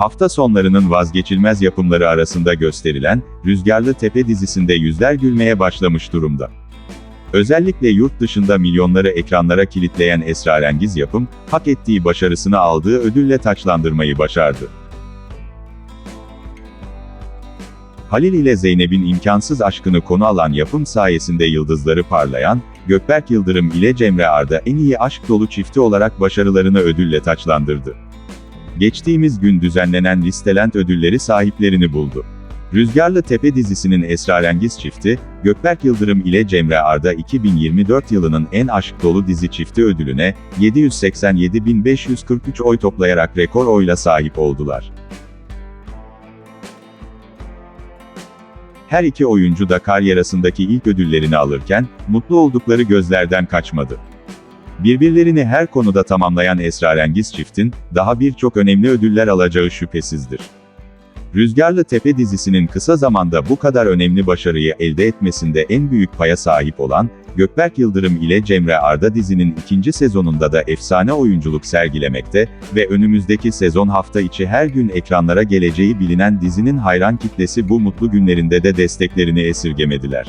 Hafta sonlarının vazgeçilmez yapımları arasında gösterilen, Rüzgarlı Tepe dizisinde yüzler gülmeye başlamış durumda. Özellikle yurt dışında milyonları ekranlara kilitleyen esrarengiz yapım, hak ettiği başarısını aldığı ödülle taçlandırmayı başardı. Halil ile Zeynep'in imkansız aşkını konu alan yapım sayesinde yıldızları parlayan, Gökberk Yıldırım ile Cemre Arda en iyi aşk dolu çifti olarak başarılarını ödülle taçlandırdı. Geçtiğimiz gün düzenlenen Listelent ödülleri sahiplerini buldu. Rüzgarlı Tepe dizisinin esrarengiz çifti, Gökberk Yıldırım ile Cemre Arda 2024 yılının en aşk dolu dizi çifti ödülüne, 787.543 oy toplayarak rekor oyla sahip oldular. Her iki oyuncu da kariyerasındaki ilk ödüllerini alırken, mutlu oldukları gözlerden kaçmadı. Birbirlerini her konuda tamamlayan esrarengiz çiftin, daha birçok önemli ödüller alacağı şüphesizdir. Rüzgarlı Tepe dizisinin kısa zamanda bu kadar önemli başarıyı elde etmesinde en büyük paya sahip olan, Gökberk Yıldırım ile Cemre Arda dizinin ikinci sezonunda da efsane oyunculuk sergilemekte ve önümüzdeki sezon hafta içi her gün ekranlara geleceği bilinen dizinin hayran kitlesi bu mutlu günlerinde de desteklerini esirgemediler.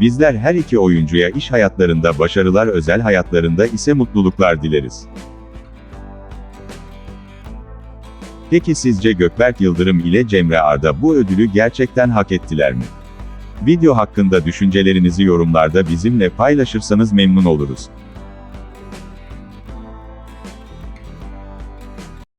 Bizler her iki oyuncuya iş hayatlarında başarılar özel hayatlarında ise mutluluklar dileriz. Peki sizce Gökberk Yıldırım ile Cemre Arda bu ödülü gerçekten hak ettiler mi? Video hakkında düşüncelerinizi yorumlarda bizimle paylaşırsanız memnun oluruz.